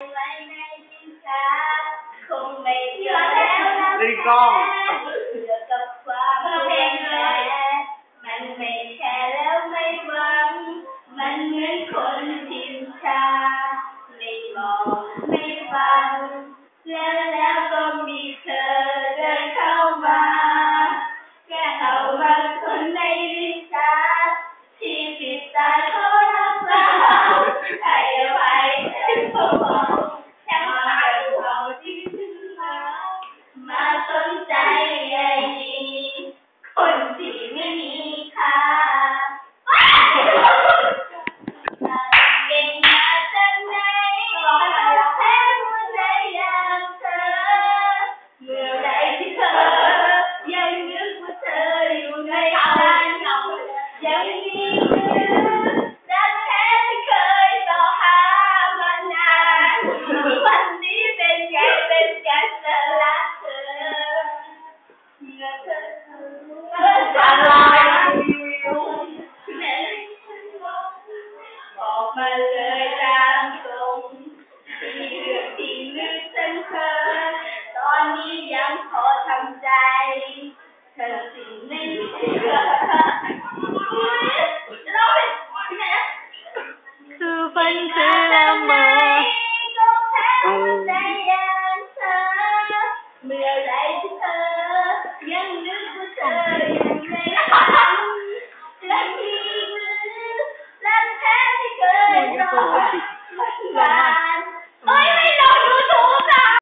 ไว้ มาเลยจางตรงที่เรื่องที่ลึกนเธอตอนนี้ยังขอทำใจเธอสิ่งไมเธอคือฝันเธอละมอก็เมื่อไรเธอยังนึกว่าเธอ no.